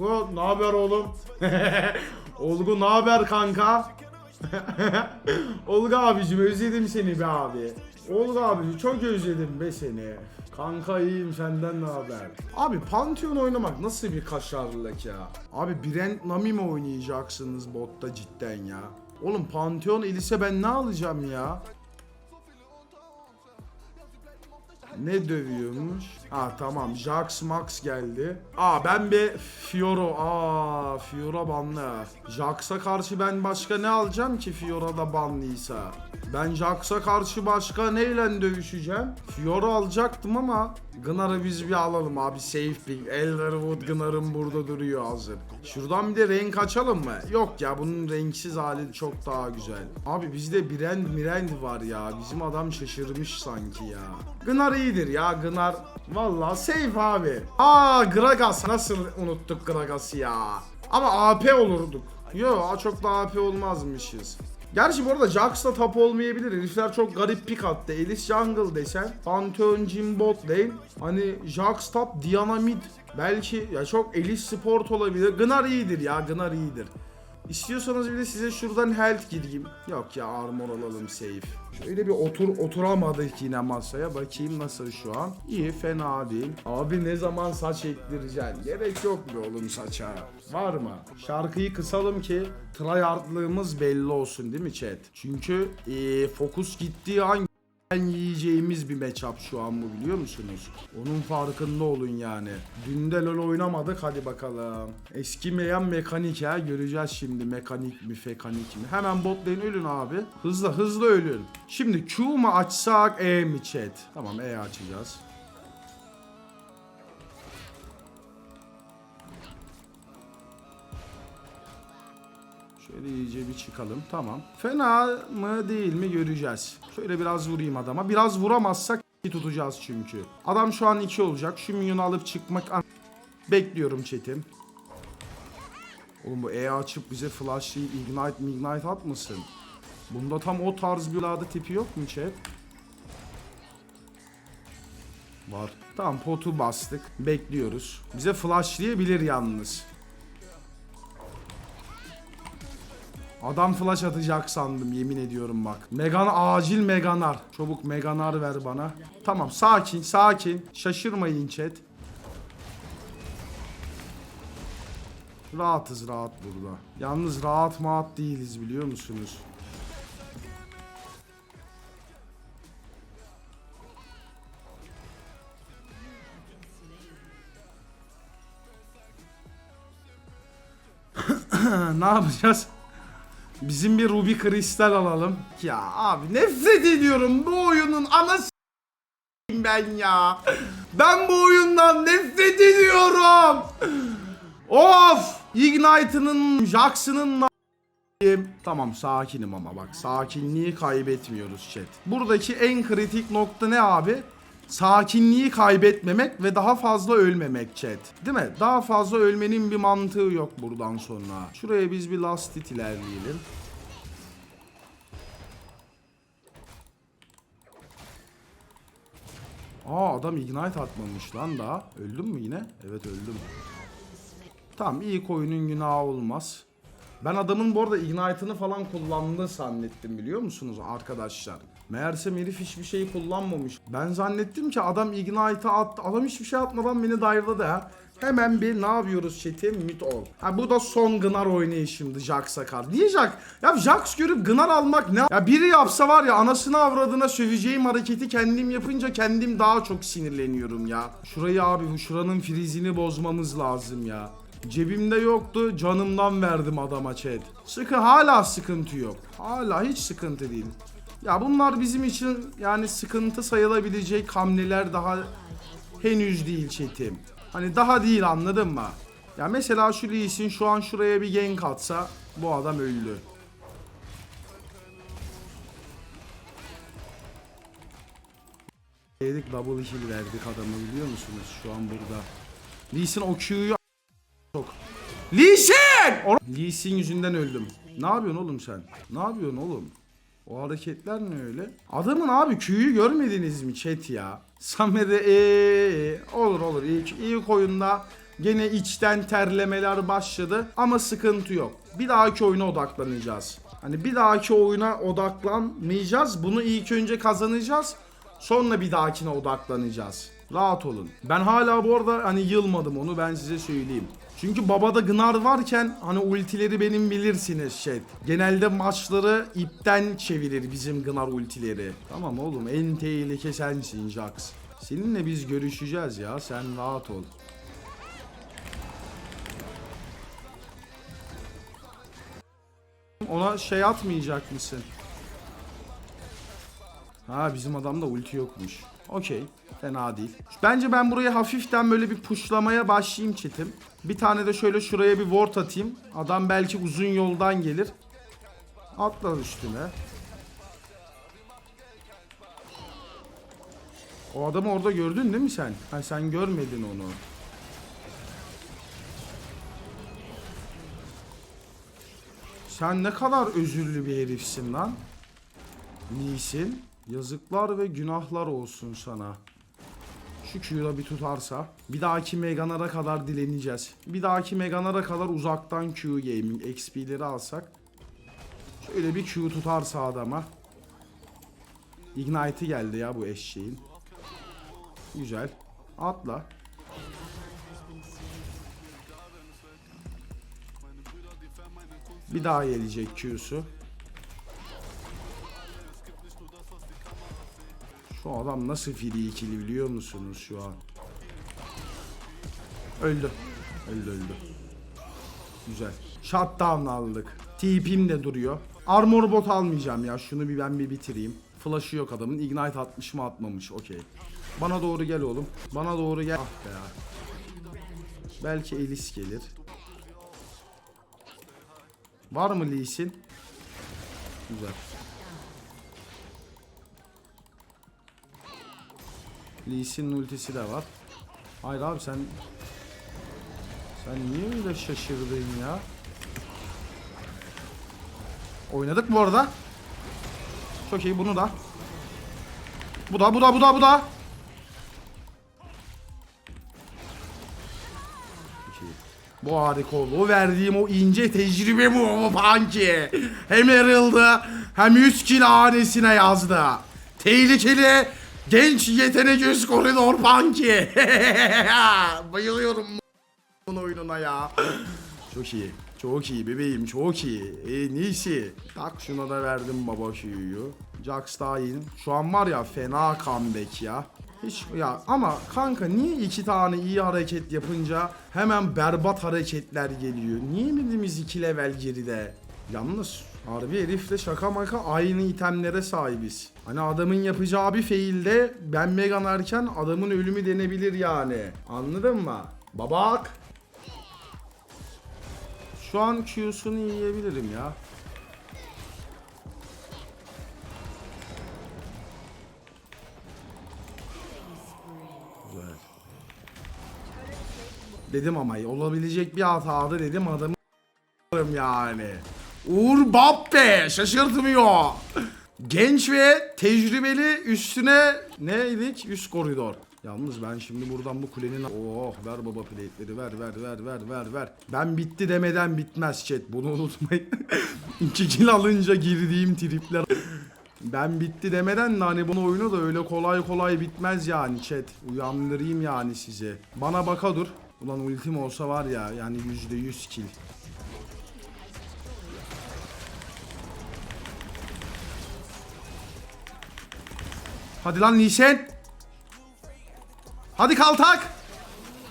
Olgu ne haber oğlum? Olgu ne haber kanka? Olgu abicim özledim seni be abi. Olgu abi çok özledim be seni. Kanka iyiyim senden ne haber? Abi Pantheon oynamak nasıl bir kaşarlılık ya? Abi Brent Nami mi oynayacaksınız botta cidden ya? Oğlum Pantheon elise ben ne alacağım ya? Ne dövüyormuş? Ha tamam Jax Max geldi. Aa ben bir Fioro. Aa Fiora banlı. Jax'a karşı ben başka ne alacağım ki Fiora'da banlıysa? Ben Jax'a karşı başka neyle dövüşeceğim? Fiora alacaktım ama Gnar'ı biz bir alalım abi safe pick. Elderwood Gnar'ın burada duruyor hazır. Şuradan bir de renk açalım mı? Yok ya bunun renksiz hali çok daha güzel. Abi bizde Brand Mirand var ya. Bizim adam şaşırmış sanki ya. Gnar iyidir ya Gnar. Vallahi safe abi. Aa Gragas nasıl unuttuk Gragas'ı ya. Ama AP olurduk. Yo çok da AP olmazmışız. Gerçi bu arada Jax da top olmayabilir. Herifler çok garip pick attı. Elis Jungle desen. Pantheon Jim bot lane. Hani Jax top, Diana mid. Belki ya çok Elis support olabilir. Gnar iyidir ya. Gnar iyidir. İstiyorsanız bir de size şuradan health gireyim. Yok ya armor alalım safe. Şöyle bir otur oturamadık yine masaya. Bakayım nasıl şu an. İyi fena değil. Abi ne zaman saç ektireceksin? Gerek yok be oğlum saça. Var mı? Şarkıyı kısalım ki tryhardlığımız belli olsun değil mi chat? Çünkü eee, fokus gittiği an yiyeceğimiz bir matchup şu an bu biliyor musunuz? Onun farkında olun yani. Dün de LoL oynamadık hadi bakalım. Eskimeyen mekanik ya göreceğiz şimdi mekanik mi fekanik mi. Hemen bot lane ölün abi. Hızlı hızlı ölün. Şimdi Q mu açsak E mi chat? Tamam E açacağız. Şöyle iyice bir çıkalım. Tamam. Fena mı değil mi göreceğiz. Şöyle biraz vurayım adama. Biraz vuramazsak tutacağız çünkü. Adam şu an 2 olacak. Şu minyonu alıp çıkmak... an- Bekliyorum chatim. Oğlum bu E açıp bize flash'ı ignite ignite atmasın. Bunda tam o tarz bir lada tipi yok mu chat? Var. Tamam potu bastık. Bekliyoruz. Bize flashlayabilir yalnız. Adam flash atacak sandım yemin ediyorum bak. Megan acil Meganar. Çabuk Meganar ver bana. Tamam sakin sakin. Şaşırmayın chat. Rahatız rahat burada. Yalnız rahat maat değiliz biliyor musunuz? ne yapacağız? Bizim bir Ruby kristal alalım. Ya abi nefret ediyorum bu oyunun anası ben ya. Ben bu oyundan nefret ediyorum. Of! Ignite'ının, Jax'ının Tamam sakinim ama bak sakinliği kaybetmiyoruz chat. Buradaki en kritik nokta ne abi? Sakinliği kaybetmemek ve daha fazla ölmemek chat. Değil mi? Daha fazla ölmenin bir mantığı yok buradan sonra. Şuraya biz bir last hit ilerleyelim. Aa adam ignite atmamış lan daha. Öldüm mü yine? Evet öldüm. Tamam iyi oyunun günahı olmaz. Ben adamın bu arada ignite'ını falan kullandığını zannettim biliyor musunuz arkadaşlar? Meğerse herif hiçbir şey kullanmamış. Ben zannettim ki adam ignite'ı attı. Adam hiçbir şey atmadan beni dive'ladı ha. Hemen bir ne yapıyoruz chat'im mid ol. Ha bu da son Gnar oynayışımdı Jax'a kar. Niye Jax? Ya Jax görüp Gnar almak ne? Ya biri yapsa var ya anasını avradına söveceğim hareketi kendim yapınca kendim daha çok sinirleniyorum ya. Şurayı abi şuranın frizini bozmamız lazım ya. Cebimde yoktu canımdan verdim adama chat. Sıkı hala sıkıntı yok. Hala hiç sıkıntı değil. Ya bunlar bizim için yani sıkıntı sayılabilecek hamleler daha henüz değil chatim. Hani daha değil anladın mı? Ya mesela şu Lee Sin şu an şuraya bir gank atsa bu adam öldü. Dedik double kill verdik adamı biliyor musunuz şu an burada. Lee Sin o Q'yu çok. Lee Sin! O- Lee Sin yüzünden öldüm. Ne yapıyorsun oğlum sen? Ne yapıyorsun oğlum? O hareketler ne öyle? Adamın abi Q'yu görmediniz mi chat ya? Samet'e ee, olur olur ilk, ilk oyunda Gene içten terlemeler başladı ama sıkıntı yok. Bir dahaki oyuna odaklanacağız. Hani bir dahaki oyuna odaklanmayacağız. Bunu ilk önce kazanacağız. Sonra bir dahakine odaklanacağız. Rahat olun. Ben hala bu arada hani yılmadım onu ben size söyleyeyim. Çünkü babada Gnar varken hani ultileri benim bilirsiniz şey. Genelde maçları ipten çevirir bizim Gnar ultileri. Tamam oğlum en tehlike sensin Jax. Seninle biz görüşeceğiz ya sen rahat ol. Ona şey atmayacak mısın? Ha bizim adamda ulti yokmuş. Okey. Fena değil. Bence ben buraya hafiften böyle bir puşlamaya başlayayım çetim. Bir tane de şöyle şuraya bir ward atayım. Adam belki uzun yoldan gelir. Atla üstüne. O adamı orada gördün değil mi sen? Ha sen görmedin onu. Sen ne kadar özürlü bir herifsin lan. Nisin? Yazıklar ve günahlar olsun sana. Şu Q'da bir tutarsa. Bir dahaki Meganara kadar dileneceğiz. Bir dahaki Meganara kadar uzaktan Q gaming XP'leri alsak. Şöyle bir Q tutarsa adama. Ignite'i geldi ya bu eşeğin. Güzel. Atla. Bir daha gelecek Q'su. Şu adam nasıl free ikili biliyor musunuz şu an? Öldü. Öldü öldü. Güzel. Shutdown aldık. TP'm de duruyor. Armor bot almayacağım ya. Şunu bir ben bir bitireyim. Flash'ı yok adamın. Ignite atmış mı atmamış. Okey. Bana doğru gel oğlum. Bana doğru gel. Ah be ya. Belki Elis gelir. Var mı Lee Sin? Güzel. Lee Sin'in ultisi de var. Hayır abi sen sen niye öyle şaşırdın ya? Oynadık bu arada. Çok iyi bunu da. Bu da bu da bu da bu da. Bu harika oldu. O verdiğim o ince tecrübe bu o Punky. Hem Herald'ı hem 100 kill hanesine yazdı. Tehlikeli genç yetenek üst koridor Punky. Bayılıyorum bu oyununa ya. Çok iyi. Çok iyi bebeğim çok iyi. En iyisi. Tak şuna da verdim baba şuyu. Jax daha iyi. Şu an var ya fena comeback ya. Hiç ya ama kanka niye iki tane iyi hareket yapınca hemen berbat hareketler geliyor? Niye bildiğimiz iki level geride? Yalnız harbi herifle şaka maka aynı itemlere sahibiz. Hani adamın yapacağı bir failde ben Megan erken adamın ölümü denebilir yani. Anladın mı? Babak. Şu an Q'sunu yiyebilirim ya. Güzel. Dedim ama olabilecek bir hatadı dedim adamı yani. Uğur Bappe şaşırtmıyor. Genç ve tecrübeli üstüne neydik? Üst koridor. Yalnız ben şimdi buradan bu kulenin oh ver baba plate'leri ver ver ver ver ver ver. Ben bitti demeden bitmez chat bunu unutmayın. 2 kill alınca girdiğim tripler. Ben bitti demeden de hani bunu oyunu da öyle kolay kolay bitmez yani chat. Uyandırayım yani sizi. Bana baka dur. Ulan ultim olsa var ya yani %100 kill. Hadi lan Nişen. Hadi kaltak.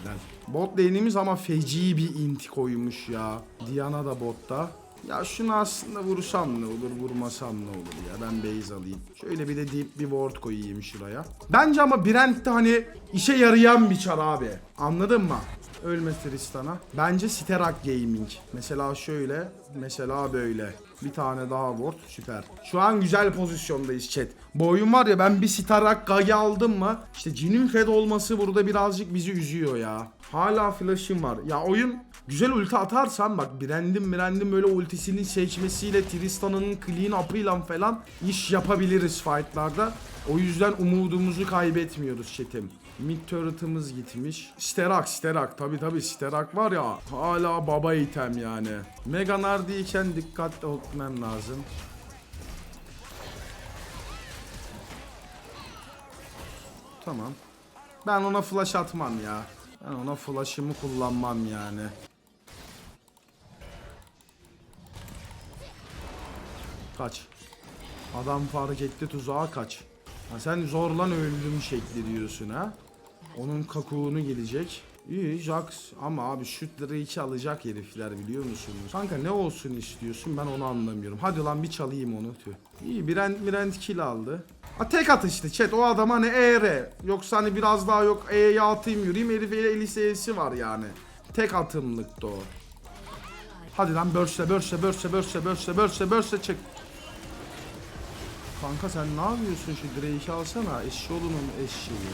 Lan. Bot lane'imiz ama feci bir int koymuş ya. Diana da botta. Ya şunu aslında vursam ne olur, vurmasam ne olur ya. Ben base alayım. Şöyle bir de deep bir ward koyayım şuraya. Bence ama Brent de hani işe yarayan bir çar abi. Anladın mı? Ölme Tristan'a. Bence Sterak Gaming. Mesela şöyle, mesela böyle. Bir tane daha ward süper. Şu an güzel pozisyondayız chat. Bu oyun var ya ben bir Sterak Gage aldım mı? İşte Jin'in fed olması burada birazcık bizi üzüyor ya. Hala flash'ım var. Ya oyun güzel ulti atarsam bak Brand'in Brand'in böyle ultisini seçmesiyle Tristan'ın clean up'ıyla falan iş yapabiliriz fight'larda. O yüzden umudumuzu kaybetmiyoruz chat'im. Mid turret'ımız gitmiş. Sterak, Sterak. Tabi tabi Sterak var ya. Hala baba item yani. Mega Nardi'yken dikkatli olmam lazım. Tamam. Ben ona flash atmam ya. Ben ona flash'ımı kullanmam yani. Kaç. Adam fark etti tuzağa kaç. Ha sen zorlan öldüm şekli diyorsun ha. Onun kakuğunu gelecek. İyi Jax ama abi şutları iki alacak herifler biliyor musunuz? Kanka ne olsun istiyorsun ben onu anlamıyorum. Hadi lan bir çalayım onu tüh. İyi Brent Brent kill aldı. Ha tek at işte chat o adam hani ER. Yoksa hani biraz daha yok E'ye atayım yürüyeyim herif el elisesi var yani. Tek atımlıktı o. Hadi lan börse börse börse börse börse börse börse çık. Kanka sen ne yapıyorsun şu Drake'i alsana eşşoğlunun eşeği.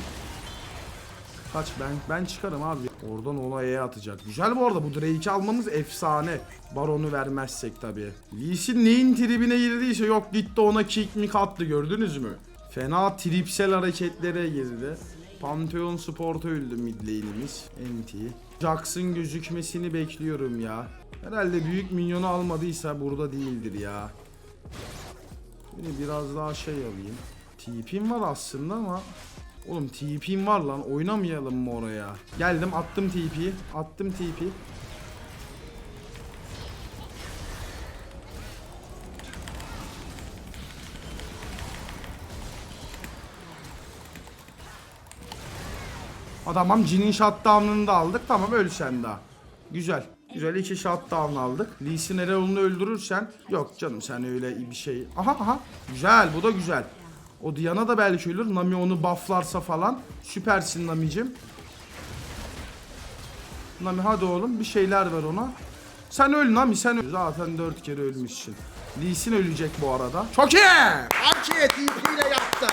Kaç ben ben çıkarım abi. Oradan olaya atacak. Güzel bu arada bu Drake'i almamız efsane. Baron'u vermezsek tabi. Lee Sin neyin tribine girdiyse yok gitti ona kick mi attı gördünüz mü? Fena tripsel hareketlere girdi. Pantheon Sport'a öldü mid lane'imiz. NT. Jax'ın gözükmesini bekliyorum ya. Herhalde büyük minyonu almadıysa burada değildir ya. Yine biraz daha şey alayım. TP'm var aslında ama Oğlum TP'm var lan oynamayalım mı oraya? Geldim attım TP. Attım TP. Adamım Jin'in shutdown'ını da aldık. Tamam öl sen daha. Güzel. Güzel iki shutdown aldık. Lee Sin Erol'unu öldürürsen yok canım sen öyle bir şey. Aha aha. Güzel bu da güzel. O Diana da belki ölür. Nami onu bufflarsa falan. Süpersin Nami'cim. Nami hadi oğlum bir şeyler ver ona. Sen öl Nami sen öl. Zaten dört kere ölmüşsün. Lee Sin ölecek bu arada. Çok iyi. Aki TP ile yaptı.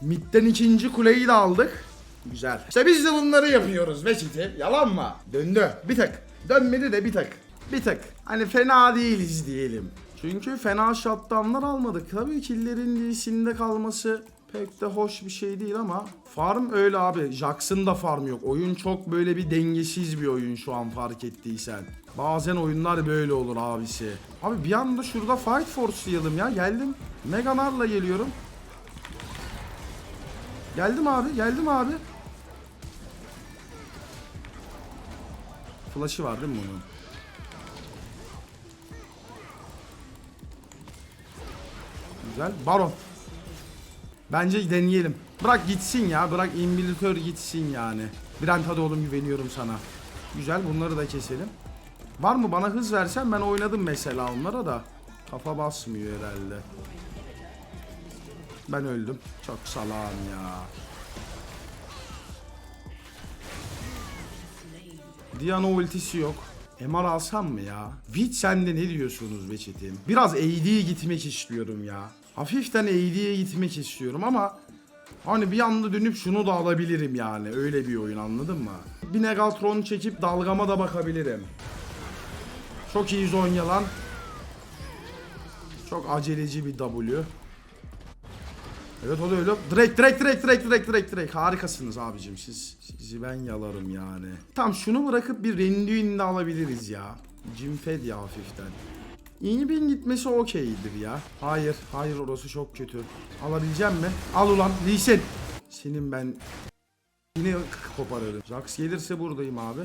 Mid'den ikinci kuleyi de aldık. Güzel. İşte biz de bunları yapıyoruz Veçiti. Yalan mı? Döndü. Bir tık. Dönmedi de bir tık. Bir tık. Hani fena değiliz diyelim. Çünkü fena shutdownlar almadık. Tabii killerin DC'inde kalması pek de hoş bir şey değil ama farm öyle abi. Jax'ın da farm yok. Oyun çok böyle bir dengesiz bir oyun şu an fark ettiysen. Bazen oyunlar böyle olur abisi. Abi bir anda şurada fight force'layalım ya. Geldim. Meganar'la geliyorum. Geldim abi, geldim abi. Flash'ı var değil mi bunun? Güzel. Baron. Bence deneyelim. Bırak gitsin ya. Bırak inhibitör gitsin yani. Brent hadi oğlum güveniyorum sana. Güzel bunları da keselim. Var mı bana hız versen ben oynadım mesela onlara da. Kafa basmıyor herhalde. Ben öldüm. Çok salam ya. Diana ultisi yok. MR alsam mı ya? Wit sende ne diyorsunuz be Çetin? Biraz AD'ye gitmek istiyorum ya. Hafiften AD'ye gitmek istiyorum ama hani bir anda dönüp şunu da alabilirim yani. Öyle bir oyun anladın mı? Bir Negatron çekip dalgama da bakabilirim. Çok iyi Zonya lan. Çok aceleci bir W. Evet o da öyle. Direkt direkt direkt direkt direkt direkt direkt. Harikasınız abicim siz. Sizi ben yalarım yani. Tam şunu bırakıp bir Renduin de alabiliriz ya. Jim Fed ya hafiften. İnibin gitmesi okeydir ya. Hayır, hayır orası çok kötü. Alabileceğim mi? Al ulan, Lee Sin. Senin ben yine koparırım. Jax gelirse buradayım abi.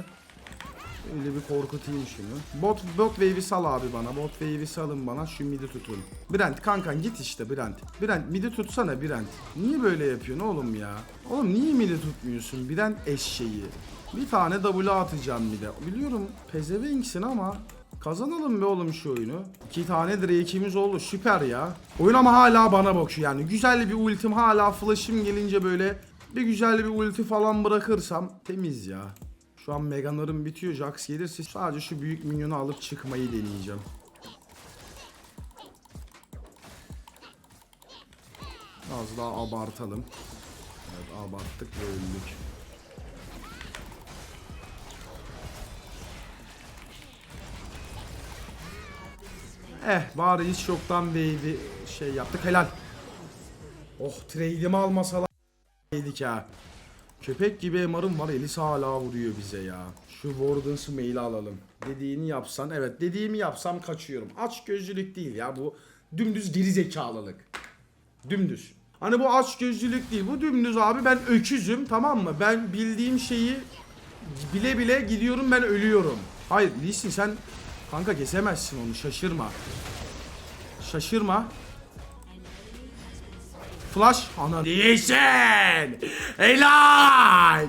Öyle bir korkutayım şunu. Bot, bot wave'i sal abi bana. Bot wave'i salın bana. Şu midi tutun. Brent kankan git işte Brent. Brent midi tutsana Brent. Niye böyle yapıyorsun oğlum ya? Oğlum niye midi tutmuyorsun? Brent eşeği. Bir tane W atacağım mide. Biliyorum pezevenksin ama Kazanalım be oğlum şu oyunu. İki tane Drake'imiz oldu. Süper ya. Oyun ama hala bana bakıyor yani. Güzel bir ultim hala flash'im gelince böyle bir güzel bir ulti falan bırakırsam temiz ya. Şu an Meganar'ım bitiyor. Jax gelirse sadece şu büyük minyonu alıp çıkmayı deneyeceğim. Az daha abartalım. Evet abarttık ve öldük. Eh bari hiç yoktan wave'i şey yaptık helal. Oh trade'imi almasalar yedik ha. Köpek gibi MR'ım var Elisa hala vuruyor bize ya. Şu Warden's mail'i alalım. Dediğini yapsan evet dediğimi yapsam kaçıyorum. Aç gözlülük değil ya bu dümdüz geri zekalılık. Dümdüz. Hani bu aç gözlülük değil bu dümdüz abi ben öküzüm tamam mı? Ben bildiğim şeyi bile bile gidiyorum ben ölüyorum. Hayır Lee Sin sen kanka kesemezsin onu şaşırma. Şaşırma. Flash ana değilsin. Helal.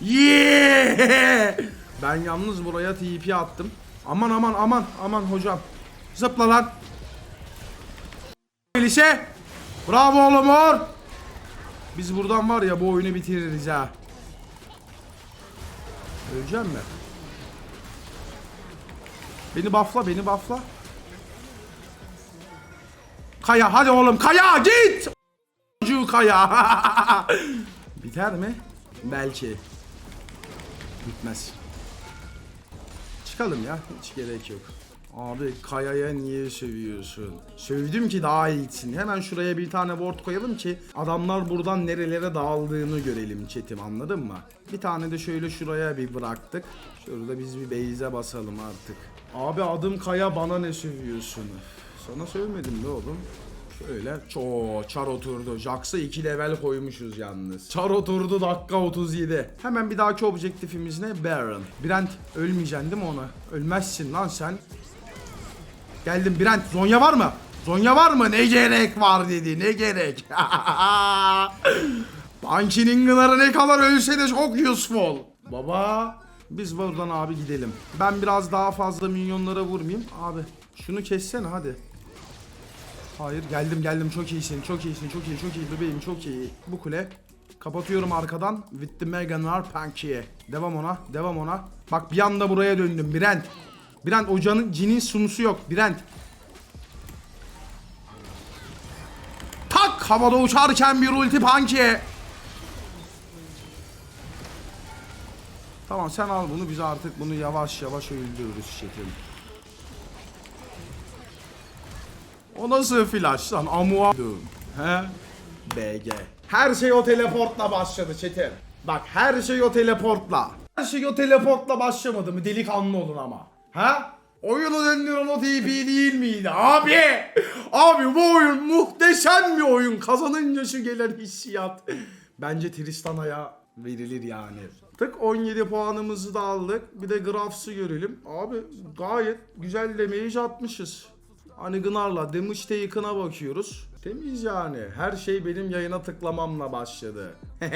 Yeah. Ben yalnız buraya TP attım. Aman aman aman aman hocam. Zıpla lan. Lise. Bravo oğlum Uğur. Biz buradan var ya bu oyunu bitiririz ha. Öleceğim mi? Beni buffla, beni buffla. Kaya hadi oğlum Kaya git. Kaya. Biter mi? Belki. Bitmez. Çıkalım ya. Hiç gerek yok. Abi Kaya'ya niye sövüyorsun? Sövdüm ki daha iyisin. Hemen şuraya bir tane board koyalım ki adamlar buradan nerelere dağıldığını görelim chatim anladın mı? Bir tane de şöyle şuraya bir bıraktık. Şurada biz bir base'e basalım artık. Abi adım Kaya bana ne sövüyorsun? Sana sövmedim de oğlum. Şöyle ço çar oturdu. Jax'a 2 level koymuşuz yalnız. Çar oturdu dakika 37. Hemen bir dahaki objektifimiz ne? Baron. Brent ölmeyeceksin değil mi ona? Ölmezsin lan sen. Geldim Brent. Zonya var mı? Zonya var mı? Ne gerek var dedi. Ne gerek? Banki'nin gınarı ne kadar ölse de çok useful. Baba. Biz buradan abi gidelim. Ben biraz daha fazla minyonlara vurmayayım. Abi şunu kessene hadi. Hayır geldim geldim çok iyisin çok iyisin çok iyi çok iyi bebeğim çok iyi. Bu kule. Kapatıyorum arkadan. With the Meganar Punky'ye. Devam ona devam ona. Bak bir anda buraya döndüm Brent. Brent o canın cinin sunusu yok Brent. Tak havada uçarken bir ulti Punky'ye. Tamam sen al bunu biz artık bunu yavaş yavaş öldürürüz şekerim. O nasıl flash lan amua He? BG. Her şey o teleportla başladı Çetin. Bak her şey o teleportla. Her şey o teleportla başlamadı mı delikanlı olun ama. Ha? Oyunu döndüren o TP değil miydi abi? Abi bu oyun muhteşem bir oyun. Kazanınca şu gelen hissiyat. Bence Tristana'ya verilir yani. Tık 17 puanımızı da aldık. Bir de Grafs'ı görelim. Abi gayet güzel damage atmışız. Hani Gınar'la Demiş'te yıkına bakıyoruz. Temiz yani. Her şey benim yayına tıklamamla başladı.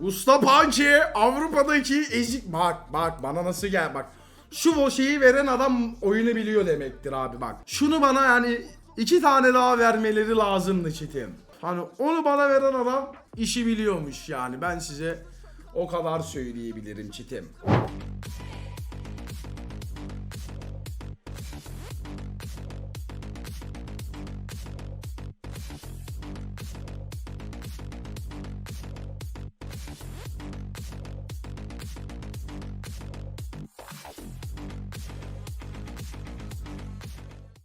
Usta Punky Avrupa'daki ezik bak bak bana nasıl gel bak. Şu o şeyi veren adam oyunu biliyor demektir abi bak. Şunu bana yani iki tane daha vermeleri lazımdı Çetin. Hani onu bana veren adam işi biliyormuş yani ben size o kadar söyleyebilirim Çetin.